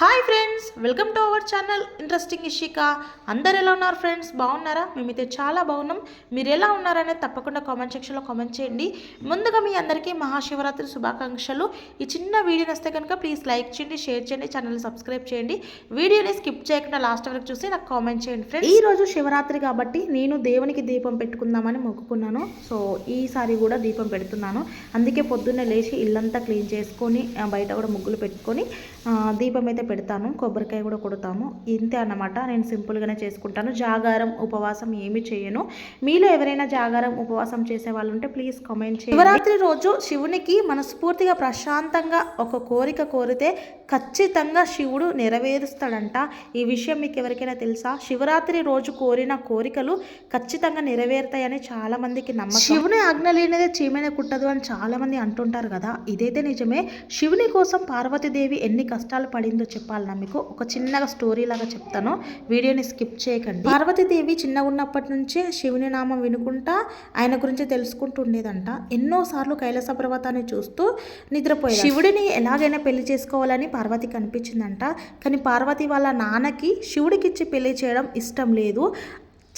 Hi friends welcome to our channel interesting Ishika అందరు ఎలా ఉన్నారు ఫ్రెండ్స్ బాగున్నారా? మేమైతే చాలా బాగున్నాం. మీరు ఎలా ఉన్నారనేది తప్పకుండా కామెంట్ సెక్షన్లో కామెంట్ చేయండి. ముందుగా మీ అందరికీ మహాశివరాత్రి శుభాకాంక్షలు. ఈ చిన్న వీడియో నస్తే కనుక ప్లీజ్ లైక్ చేయండి షేర్ చేయండి ఛానల్ సబ్స్క్రైబ్ చేయండి. వీడియోని స్కిప్ చేయకుండా లాస్ట్ వరకు చూసి నాకు కామెంట్ చేయండి ఫ్రెండ్స్ ఈ రోజు శివరాత్రి కాబట్టి నేను దేవునికి దీపం పెట్టుకుందామని మొక్కుకున్నాను. సో ఈసారి కూడా దీపం పెడుతున్నాను. అందుకే పొద్దున్నే లేచి ఇల్లంతా క్లీన్ చేసుకొని బయట కూడా ముగ్గులు పెట్టుకొని దీపం అయితే పెడతాను కొబ్బరికాయ కూడా కొడతాము. ఇంతే అన్నమాట నేను సింపుల్గానే చేసుకుంటాను. జాగారం ఉపవాసం ఏమి చేయను. మీలో ఎవరైనా జాగారం ఉపవాసం చేసే వాళ్ళు ఉంటే ప్లీజ్ కామెంట్ చేయండి. శివరాత్రి రోజు శివునికి మనస్ఫూర్తిగా ప్రశాంతంగా ఒక కోరిక కోరితే ఖచ్చితంగా శివుడు నెరవేరుస్తాడంట. ఈ విషయం మీకు ఎవరికైనా తెలుసా? శివరాత్రి రోజు కోరిన కోరికలు ఖచ్చితంగా నెరవేరుతాయని చాలా మందికి నమ్మకం. శివుని ఆజ్ఞ లేనిదే చీమైన కుట్టదు అని చాలా మంది అంటుంటారు కదా. ఇదైతే నిజమే. శివుని కోసం పార్వతీదేవి ఎన్ని కష్టాలు పడిందో చెప్పాలన్నా మీకు ఒక చిన్నగా స్టోరీ లాగా చెప్తాను. వీడియోని స్కిప్ చేయకండి. పార్వతీదేవి చిన్నగా ఉన్నప్పటి నుంచే శివుని నామం వినుకుంటా ఆయన గురించి తెలుసుకుంటూ ఉండేదంట. ఎన్నోసార్లు కైలాస పర్వతాన్ని చూస్తూ నిద్రపోయేది శివుడిని ఎలాగైనా పెళ్ళి చేసుకోవాలని పార్వతికి అనిపించిందంట కానీ పార్వతి వాళ్ళ నాన్నకి శివుడికిచ్చి పెళ్ళి చేయడం ఇష్టం లేదు.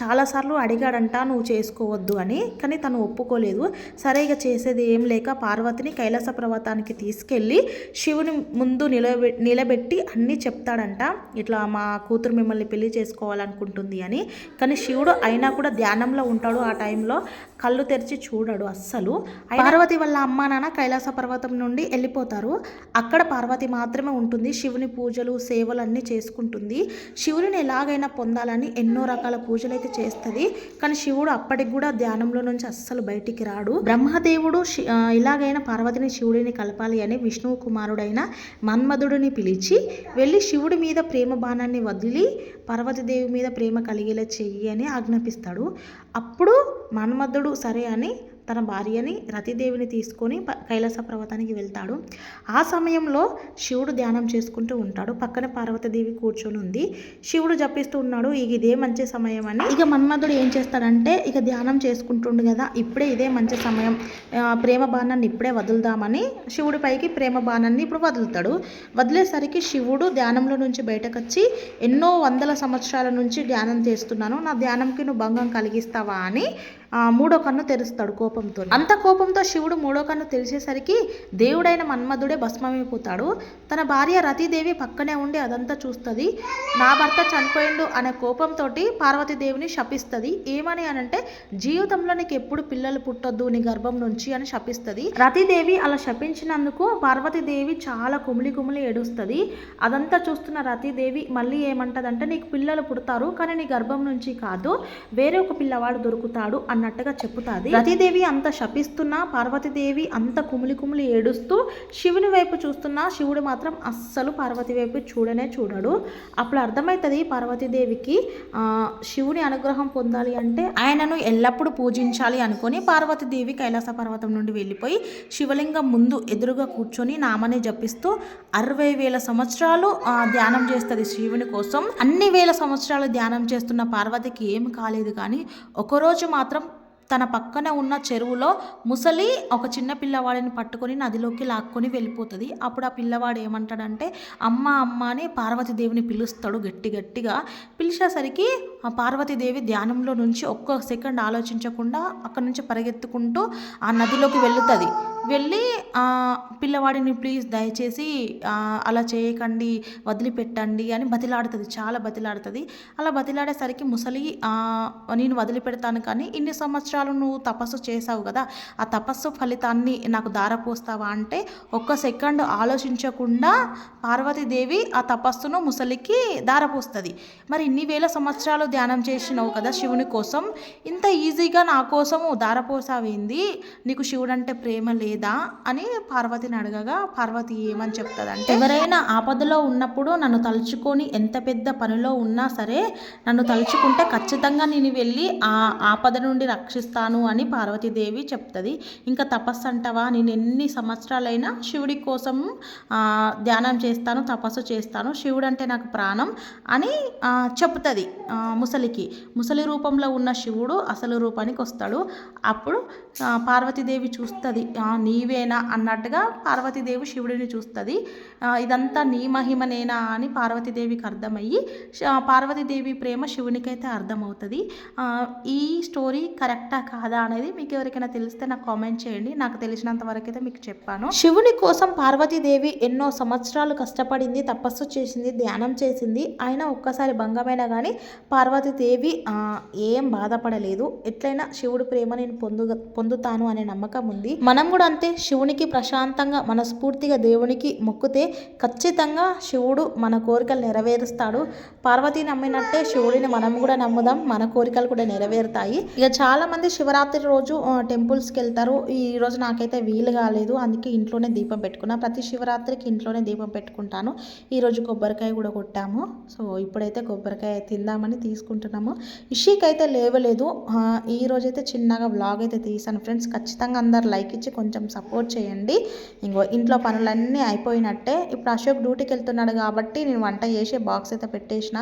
చాలాసార్లు అడిగాడంట నువ్వు చేసుకోవద్దు అని. కానీ తను ఒప్పుకోలేదు. సరే ఇక చేసేది ఏం లేక పార్వతిని కైలాస పర్వతానికి తీసుకెళ్ళి శివుని ముందు నిలబె నిలబెట్టి అన్నీ చెప్తాడంట. ఇట్లా మా కూతురు మిమ్మల్ని పెళ్ళి చేసుకోవాలనుకుంటుంది అని. కానీ శివుడు అయినా కూడా ధ్యానంలో ఉంటాడు ఆ టైంలో. కళ్ళు తెరిచి చూడడు అస్సలు. పార్వతి వాళ్ళ అమ్మ నాన్న కైలాస పర్వతం నుండి వెళ్ళిపోతారు. అక్కడ పార్వతి మాత్రమే ఉంటుంది. శివుని పూజలు సేవలు అన్నీ చేసుకుంటుంది. శివుని ఎలాగైనా పొందాలని ఎన్నో రకాల పూజలు అయితే చేస్తుంది. కానీ శివుడు అప్పటికి కూడా ధ్యానంలో నుంచి అస్సలు బయటికి రాడు. బ్రహ్మదేవుడు శి- ఇలాగైనా పార్వతిని శివుడిని కలపాలి అని విష్ణువు కుమారుడైన మన్మధుడిని పిలిచి వెళ్ళి శివుడి మీద ప్రేమ బాణాన్ని వదిలి పార్వతీదేవి మీద ప్రేమ కలిగేలా చెయ్యి అని ఆజ్ఞాపిస్తాడు. అప్పుడు మన్మధుడు సరే అని తన భార్యని రతిదేవిని తీసుకొని కైలాస పర్వతానికి వెళ్తాడు. ఆ సమయంలో శివుడు ధ్యానం చేసుకుంటూ ఉంటాడు. పక్కన పార్వతీదేవి కూర్చొని ఉంది. శివుడు జపిస్తూ ఉన్నాడు. ఇక ఇదే మంచి సమయం అని. ఇక మన్మధుడు ఏం చేస్తాడంటే ఇక ధ్యానం చేసుకుంటుండు కదా ఇప్పుడే ఇదే మంచి సమయం. ప్రేమ బాణాన్ని ఇప్పుడే వదులుదామని శివుడి పైకి ప్రేమ బాణాన్ని ఇప్పుడు వదులుతాడు. వదిలేసరికి శివుడు ధ్యానంలో నుంచి బయటకు వచ్చి ఎన్నో వందల సంవత్సరాల నుంచి ధ్యానం చేస్తున్నాను. నా ధ్యానంకి నువ్వు భంగం కలిగిస్తావా అని మూడో కన్ను తెరుస్తాడు కోపంతో అంత కోపంతో శివుడు మూడో కన్ను తెరిచేసరికి దేవుడైన మన్మధుడే భస్మమైపోతాడు. తన భార్య రతీదేవి పక్కనే ఉండి అదంతా చూస్తుంది. నా భర్త చనిపోయిండు అనే కోపంతో పార్వతీదేవిని శపిస్తుంది. ఏమని అనంటే జీవితంలో నీకు ఎప్పుడు పిల్లలు పుట్టొద్దు నీ గర్భం నుంచి అని శపిస్తుంది. రతీదేవి అలా శపించినందుకు పార్వతీదేవి చాలా కుమిలి కుమిలి ఏడుస్తుంది. అదంతా చూస్తున్న రతీదేవి మళ్ళీ ఏమంటదంటే నీకు పిల్లలు పుడతారు కానీ నీ గర్భం నుంచి కాదు. వేరే ఒక పిల్లవాడు దొరుకుతాడు అన్నట్టుగా చెప్పుతాది. రతీదేవి అంత శపిస్తున్నా పార్వతీదేవి అంత కుమిలి కుమిలి ఏడుస్తూ శివుని వైపు చూస్తున్నా శివుడు మాత్రం అస్సలు పార్వతి వైపు చూడనే చూడడు. అప్పుడు అర్థమవుతుంది పార్వతీదేవికి శివుని అనుగ్రహం పొందాలి అంటే ఆయనను ఎల్లప్పుడూ పూజించాలి అనుకొని పార్వతీదేవి కైలాస పర్వతం నుండి వెళ్ళిపోయి శివలింగం ముందు ఎదురుగా కూర్చొని నామని జపిస్తూ అరవై వేల సంవత్సరాలు ధ్యానం చేస్తుంది శివుని కోసం. అన్ని వేల సంవత్సరాలు ధ్యానం చేస్తున్న పార్వతికి ఏం కాలేదు కానీ ఒకరోజు మాత్రం తన పక్కన ఉన్న చెరువులో ముసలి ఒక చిన్న పిల్లవాడిని పట్టుకొని నదిలోకి లాక్కొని వెళ్ళిపోతుంది. అప్పుడు ఆ పిల్లవాడు ఏమంటాడంటే అమ్మ అమ్మ అని పార్వతీదేవిని పిలుస్తాడు గట్టి గట్టిగా. పిలిచేసరికి ఆ పార్వతీదేవి ధ్యానంలో నుంచి ఒక్క సెకండ్ ఆలోచించకుండా అక్కడ నుంచి పరిగెత్తుకుంటూ ఆ నదిలోకి వెళుతుంది వెళ్ళి పిల్లవాడిని ప్లీజ్ దయచేసి అలా చేయకండి వదిలిపెట్టండి అని బతిలాడుతుంది చాలా బతిలాడుతుంది. అలా బతిలాడేసరికి ముసలి నేను వదిలిపెడతాను కానీ ఇన్ని సంవత్సరాలు నువ్వు తపస్సు చేసావు కదా ఆ తపస్సు ఫలితాన్ని నాకు దారపోస్తావా అంటే ఒక్క సెకండ్ ఆలోచించకుండా పార్వతీదేవి ఆ తపస్సును ముసలికి దారపోస్తుంది. మరి ఇన్ని వేల సంవత్సరాలు ధ్యానం చేసినావు కదా శివుని కోసం ఇంత ఈజీగా నా కోసము దారపోసావేంది? నీకు శివుడు అంటే ప్రేమ లేదు. లేదా అని పార్వతిని అడగగా పార్వతి ఏమని చెప్తుందంటే ఎవరైనా ఆపదలో ఉన్నప్పుడు నన్ను తలుచుకొని ఎంత పెద్ద పనిలో ఉన్నా సరే నన్ను తలుచుకుంటే ఖచ్చితంగా నేను వెళ్ళి ఆ ఆపద నుండి రక్షిస్తాను అని పార్వతీదేవి చెప్తుంది. ఇంకా తపస్సు అంటావా? నేను ఎన్ని సంవత్సరాలైనా శివుడి కోసం ధ్యానం చేస్తాను తపస్సు చేస్తాను శివుడు అంటే నాకు ప్రాణం అని చెప్తుంది ముసలికి. ముసలి రూపంలో ఉన్న శివుడు అసలు రూపానికి వస్తాడు. అప్పుడు పార్వతీదేవి చూస్తుంది నీవేనా అన్నట్టుగా పార్వతీదేవి శివుడిని చూస్తుంది. ఇదంతా నీ మహిమనేనా అని పార్వతీదేవికి అర్థమయ్యి పార్వతీదేవి ప్రేమ శివునికైతే అర్థమవుతుంది. ఈ స్టోరీ కరెక్టా కాదా అనేది మీకు ఎవరికైనా తెలిస్తే నాకు కామెంట్ చేయండి. నాకు తెలిసినంత వరకు అయితే మీకు చెప్పాను. శివుని కోసం పార్వతీదేవి ఎన్నో సంవత్సరాలు కష్టపడింది తపస్సు చేసింది ధ్యానం చేసింది. అయినా ఒక్కసారి భంగమైనా కానీ పార్వతీదేవి ఏం బాధపడలేదు. ఎట్లయినా శివుడు ప్రేమ నేను పొందు పొందుతాను అనే నమ్మకం ఉంది. మనం కూడా అంతే శివునికి ప్రశాంతంగా మనస్ఫూర్తిగా దేవునికి మొక్కితే ఖచ్చితంగా శివుడు మన కోరికలు నెరవేరుస్తాడు. పార్వతి నమ్మినట్టే శివుడిని మనం కూడా నమ్ముదాం మన కోరికలు కూడా నెరవేరుతాయి. ఇక చాలా మంది శివరాత్రి రోజు టెంపుల్స్కి వెళ్తారు. ఈ రోజు నాకైతే వీలు కాలేదు. అందుకే ఇంట్లోనే దీపం పెట్టుకున్నా. ప్రతి శివరాత్రికి ఇంట్లోనే దీపం పెట్టుకుంటాను. ఈ రోజు కొబ్బరికాయ కూడా కొట్టాము. సో ఇప్పుడైతే కొబ్బరికాయ తిందామని తీసుకుంటున్నాము. ఇషిక్ అయితే లేవలేదు. ఈరోజైతే ఈ రోజైతే చిన్నగా వ్లాగ్ అయితే తీసాను. ఫ్రెండ్స్ ఖచ్చితంగా అందరు లైక్ ఇచ్చి కొంచెం సపోర్ట్ చేయండి. ఇంకో ఇంట్లో పనులన్నీ అయిపోయినట్టే. ఇప్పుడు అశోక్ డ్యూటీకి వెళ్తున్నాడు కాబట్టి నేను వంట చేసి బాక్స్ అయితే పెట్టేసిన.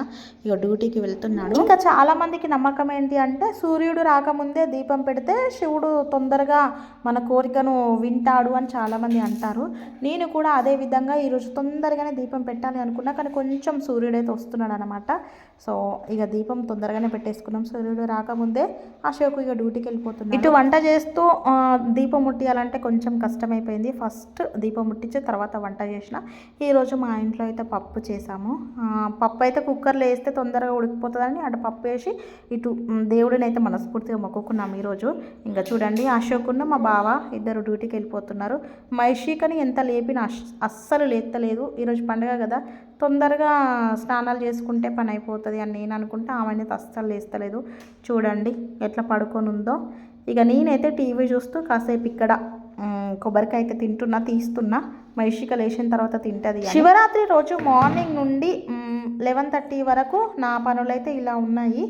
ఇక డ్యూటీకి వెళ్తున్నాడు. ఇంకా చాలా మందికి నమ్మకం ఏంటి అంటే సూర్యుడు రాకముందే దీపం పెడితే శివుడు తొందరగా మన కోరికను వింటాడు అని చాలా మంది అంటారు. నేను కూడా అదే విధంగా ఈరోజు తొందరగానే దీపం పెట్టాలి అనుకున్నా కానీ కొంచెం సూర్యుడు అయితే వస్తున్నాడు అనమాట సో ఇక దీపం తొందరగానే పెట్టేసుకున్నాం. సూర్యుడు రాకముందే అశోక్ ఇక డ్యూటీకి వెళ్ళిపోతున్నాడు. ఇటు వంట చేస్తూ దీపం ముట్టియాలంటే కొంచెం కష్టమైపోయింది. ఫస్ట్ దీపం ముట్టించి తర్వాత వంట చేసిన. ఈరోజు మా ఇంట్లో అయితే పప్పు చేసాము. పప్పు అయితే కుక్కర్లో వేస్తే తొందరగా ఉడికిపోతుందని అటు పప్పు వేసి ఇటు దేవుడిని అయితే మనస్ఫూర్తిగా మొక్కుకున్నాం ఈరోజు. ఇంకా చూడండి అశోకున్న మా బావ ఇద్దరు డ్యూటీకి వెళ్ళిపోతున్నారు. మైషికని ఎంత లేపిన అస్సలు లేత్తలేదు. ఈరోజు పండుగ కదా. తొందరగా స్నానాలు చేసుకుంటే పని అయిపోతుంది అని నేను అనుకుంటే. అయితే అస్సలు లేస్తలేదు. చూడండి ఎట్లా పడుకొని ఉందో. ఇక నేనైతే టీవీ చూస్తూ కాసేపు ఇక్కడ కొబ్బరికాయ అయితే తింటున్నా తీస్తున్నా. మైషిక లేచిన తర్వాత తింటుంది శివరాత్రి రోజు మార్నింగ్ నుండి లెవెన్ థర్టీ వరకు నా పనులైతే ఇలా ఉన్నాయి.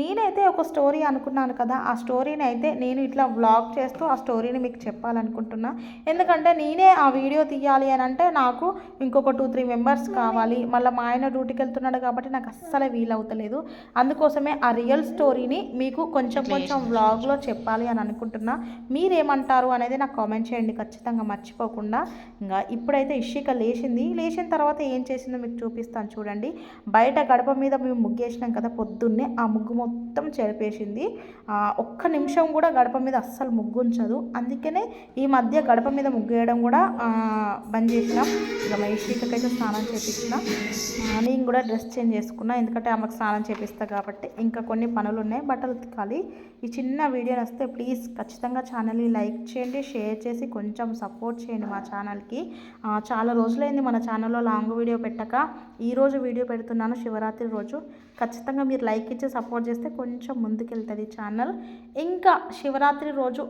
నేనైతే ఒక స్టోరీ అనుకున్నాను కదా ఆ స్టోరీని అయితే నేను ఇట్లా వ్లాగ్ చేస్తూ ఆ స్టోరీని మీకు చెప్పాలనుకుంటున్నా. ఎందుకంటే నేనే ఆ వీడియో తీయాలి అని అంటే నాకు ఇంకొక టూ త్రీ మెంబర్స్ కావాలి. మళ్ళీ మా ఆయన డ్యూటీకి వెళ్తున్నాడు కాబట్టి నాకు అస్సలే వీలవుతలేదు. అందుకోసమే ఆ రియల్ స్టోరీని మీకు కొంచెం కొంచెం వ్లాగ్లో చెప్పాలి అని అనుకుంటున్నా. మీరేమంటారు అనేది నాకు కామెంట్ చేయండి. ఖచ్చితంగా మర్చిపోకుండా. ఇంకా ఇప్పుడైతే ఇషిక లేచింది. లేచిన తర్వాత ఏం చేసిందో మీకు చూపిస్తాను చూడండి. బయట గడప మీద మేము ముగ్గేసినాం కదా పొద్దున్నే. ఆ ముగ్గు మొత్తం చెరిపేసింది. ఒక్క నిమిషం కూడా గడప మీద అస్సలు ముగ్గు ఉంచదు అందుకనే ఈ మధ్య గడప మీద ముగ్గు వేయడం కూడా బంద్ చేసినాం. ఇక మహేష్కైతే స్నానం చేపించిన నేను కూడా డ్రెస్ చేంజ్ చేసుకున్నా. ఎందుకంటే ఆమెకు స్నానం చేపిస్తా కాబట్టి ఇంకా కొన్ని పనులు ఉన్నాయి బట్టలు ఉతకాలి. ఈ చిన్న వీడియో వస్తే ప్లీజ్ ఖచ్చితంగా ఛానల్ని లైక్ చేయండి. షేర్ చేసి కొంచెం సపోర్ట్ చేయండి మా ఛానల్కి. చాలా రోజులైంది మన ఛానల్లో లాంగ్ వీడియో పెట్టక. ఈరోజు వీడియో పెడుతున్నాను. శివరాత్రి రోజు. ఖచ్చితంగా మీరు లైక్ ఇచ్చి సపోర్ట్ చేస్తే కొంచెం ముందుకెళ్తుంది ఛానల్ ఇంకా శివరాత్రి రోజు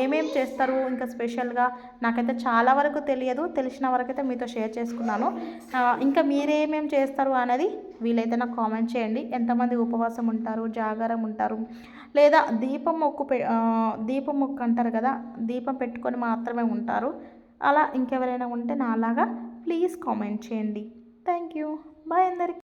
ఏమేం చేస్తారు? ఇంకా స్పెషల్గా నాకైతే చాలా వరకు తెలియదు. తెలిసిన వరకు అయితే మీతో షేర్ చేసుకున్నాను. ఇంకా మీరేమేం చేస్తారు అనేది వీలైతే నాకు కామెంట్ చేయండి. ఎంతమంది ఉపవాసం ఉంటారు? జాగారం ఉంటారు? లేదా దీపం మొక్కు పె దీపం మొక్కు అంటారు కదా దీపం పెట్టుకొని మాత్రమే ఉంటారు. అలా ఇంకెవరైనా ఉంటే నాలాగా ప్లీజ్ కామెంట్ చేయండి. థ్యాంక్ యూ బాయ్ అందరికి.